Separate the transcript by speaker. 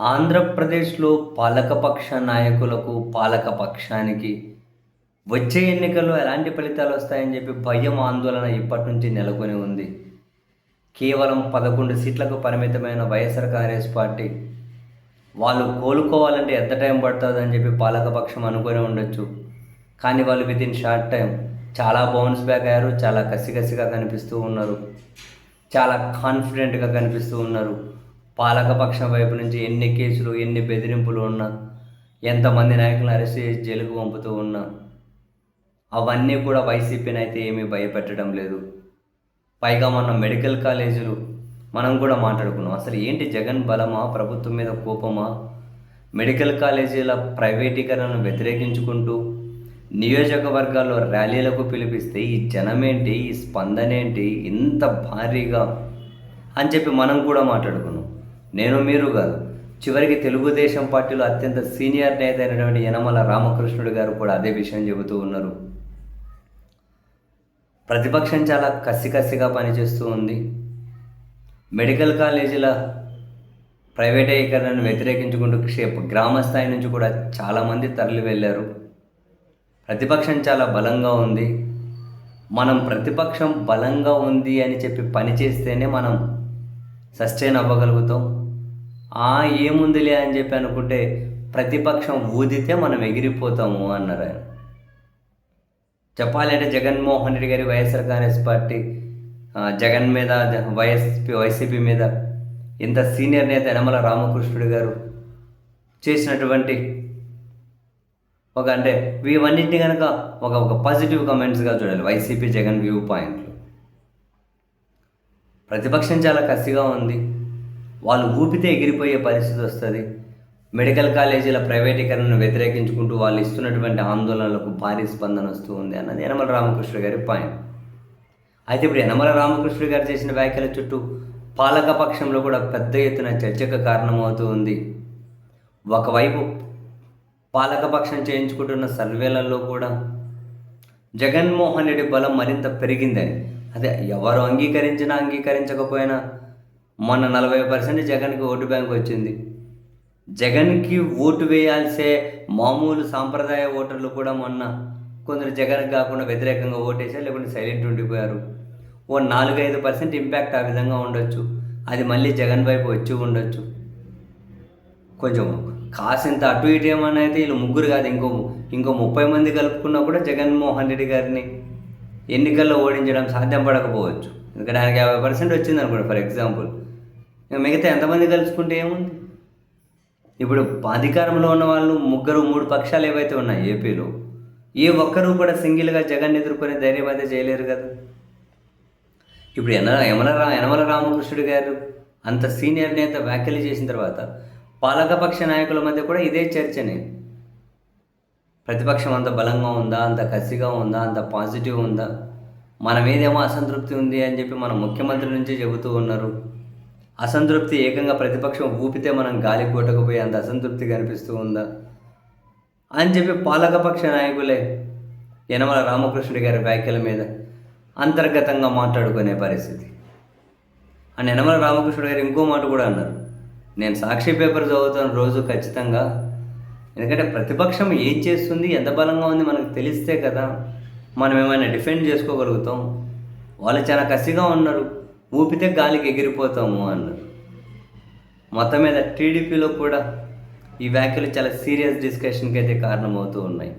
Speaker 1: ఆంధ్రప్రదేశ్లో పాలకపక్ష నాయకులకు పాలకపక్షానికి వచ్చే ఎన్నికల్లో ఎలాంటి ఫలితాలు వస్తాయని చెప్పి భయం ఆందోళన ఇప్పటి నుంచి నెలకొని ఉంది. కేవలం పదకొండు సీట్లకు పరిమితమైన వైఎస్ఆర్ కాంగ్రెస్ పార్టీ వాళ్ళు కోలుకోవాలంటే ఎంత టైం పడుతుందని చెప్పి పాలకపక్షం అనుకొని ఉండొచ్చు. కానీ వాళ్ళు విత్ ఇన్ షార్ట్ టైం చాలా బౌన్స్ బ్యాక్ అయ్యారు చాలా కసికసిగా కనిపిస్తూ ఉన్నారు. చాలా కాన్ఫిడెంట్గా కనిపిస్తూ ఉన్నారు. పాలకపక్షం వైపు నుంచి ఎన్ని కేసులు ఎన్ని బెదిరింపులు ఉన్నా ఎంతమంది నాయకులను అరెస్ట్ చేసి జైలుకు పంపుతూ ఉన్నా అవన్నీ కూడా వైసీపీని అయితే ఏమీ భయపెట్టడం లేదు. పైగా మన మెడికల్ కాలేజీలు మనం కూడా మాట్లాడుకున్నాం. అసలు ఏంటి జగన్ బలమా ప్రభుత్వం మీద కోపమా? మెడికల్ కాలేజీల ప్రైవేటీకరణను వ్యతిరేకించుకుంటూ నియోజకవర్గాల్లో ర్యాలీలకు పిలిపిస్తే ఈ జనమేంటి ఈ స్పందనేంటి ఇంత భారీగా అని చెప్పి మనం కూడా మాట్లాడుకున్నాం. నేను మీరు కాదు. చివరికి తెలుగుదేశం పార్టీలో అత్యంత సీనియర్ నేత అయినటువంటి యనమల రామకృష్ణుడు గారు కూడా అదే విషయం చెబుతూ ఉన్నారు. ప్రతిపక్షం చాలా కసికసిగా పనిచేస్తూ ఉంది. మెడికల్ కాలేజీల ప్రైవేటీకరణను వ్యతిరేకించుకుంటూ క్షేప గ్రామ స్థాయి నుంచి కూడా చాలామంది తరలి వెళ్ళారు. ప్రతిపక్షం చాలా బలంగా ఉంది. మనం ప్రతిపక్షం బలంగా ఉంది అని చెప్పి పనిచేస్తేనే మనం సస్టైన్ అవ్వగలుగుతాం. ఆ ఏముందిలే అని చెప్పి అనుకుంటే ప్రతిపక్షం ఊదితే మనం ఎగిరిపోతాము అన్నారు ఆయన. చెప్పాలంటే జగన్మోహన్ రెడ్డి గారి వైఎస్ఆర్ కాంగ్రెస్ పార్టీ జగన్ మీద వైఎస్పి వైసీపీ మీద ఇంత సీనియర్ నేత యనమల రామకృష్ణుడు గారు చేసినటువంటి ఒక అంటే ఇవన్నింటినీ కనుక ఒక ఒక పాజిటివ్ కమెంట్స్గా చూడాలి. వైసీపీ జగన్ వ్యూ పాయింట్లు. ప్రతిపక్షం చాలా కసిగా ఉంది. వాళ్ళు ఊపితే ఎగిరిపోయే పరిస్థితి వస్తుంది. మెడికల్ కాలేజీల ప్రైవేటీకరణను వ్యతిరేకించుకుంటూ వాళ్ళు ఇస్తున్నటువంటి ఆందోళనలకు భారీ స్పందన వస్తూ ఉంది అన్నది యనమల రామకృష్ణ గారి పాయింట్. అయితే ఇప్పుడు యనమల రామకృష్ణ గారు చేసిన వ్యాఖ్యల చుట్టూ పాలక పక్షంలో కూడా పెద్ద ఎత్తున చర్చకు కారణమవుతూ ఉంది. ఒకవైపు పాలకపక్షం చేయించుకుంటున్న సర్వేలలో కూడా జగన్మోహన్ రెడ్డి బలం మరింత పెరిగిందని అదే ఎవరు అంగీకరించినా అంగీకరించకపోయినా మొన్న నలభై పర్సెంట్ జగన్కి ఓటు బ్యాంక్ వచ్చింది. జగన్కి ఓటు వేయాల్సే మామూలు సాంప్రదాయ ఓటర్లు కూడా మొన్న కొందరు జగన్ కాకుండా వ్యతిరేకంగా ఓటేసారు లేకుంటే సైలెంట్ ఉండిపోయారు. ఓ నాలుగైదు పర్సెంట్ ఇంపాక్ట్ ఆ విధంగా ఉండొచ్చు. అది మళ్ళీ జగన్ వైపు వచ్చి ఉండొచ్చు. కొంచెం కాసింత అటు ఇటు ఏమన్నా అయితే వీళ్ళు ముగ్గురు కాదు ఇంకో ఇంకో ముప్పై మంది కలుపుకున్నా కూడా జగన్మోహన్ రెడ్డి గారిని ఎన్నికల్లో ఓడించడం సాధ్యం పడకపోవచ్చు. ఇంకా దానికి యాభై పర్సెంట్ వచ్చింది అనుకోండి ఫర్ ఎగ్జాంపుల్ ఇంకా మిగతా ఎంతమంది కలుసుకుంటే ఏముంది? ఇప్పుడు అధికారంలో ఉన్న వాళ్ళు ముగ్గురు మూడు పక్షాలు ఏవైతే ఉన్నాయి ఏపీలో ఏ ఒక్కరూ కూడా సింగిల్గా జగన్ ఎదుర్కొనే ధైర్యం అయితే చేయలేరు కదా. ఇప్పుడు ఎన యమల రా యనమల రామకృష్ణుడు గారు అంత సీనియర్ నేత వ్యాఖ్యలు చేసిన తర్వాత పాలకపక్ష నాయకుల మధ్య కూడా ఇదే చర్చనే. ప్రతిపక్షం అంత బలంగా ఉందా? అంత కసిగా ఉందా? అంత పాజిటివ్ ఉందా? మన మీదేమో అసంతృప్తి ఉంది అని చెప్పి మన ముఖ్యమంత్రి నుంచి చెబుతూ ఉన్నారు. అసంతృప్తి ఏకంగా ప్రతిపక్షం ఊపితే మనం గాలి కొట్టకపోయే అంత అసంతృప్తి కనిపిస్తూ ఉందా? అని చెప్పి పాలకపక్ష నాయకులే యనమల రామకృష్ణుడి గారి వ్యాఖ్యల మీద అంతర్గతంగా మాట్లాడుకునే పరిస్థితి. అండ్ యనమల రామకృష్ణుడు గారు ఇంకో మాట కూడా అన్నారు. నేను సాక్షి పేపర్ చదువుతాను రోజు ఖచ్చితంగా. ఎందుకంటే ప్రతిపక్షం ఏం చేస్తుంది ఎంత బలంగా ఉంది మనకు తెలిస్తే కదా. మనం ఏమైనా డిఫెండ్ చేసుకోగలుగుతాం. వాళ్ళు చాలా కసిగా ఉన్నారు. ఊపితే గాలికి ఎగిరిపోతాము అన్నారు. మొత్తం మీద టీడీపీలో కూడా ఈ వ్యాఖ్యలు చాలా సీరియస్ డిస్కషన్కి అయితే కారణమవుతూ ఉన్నాయి.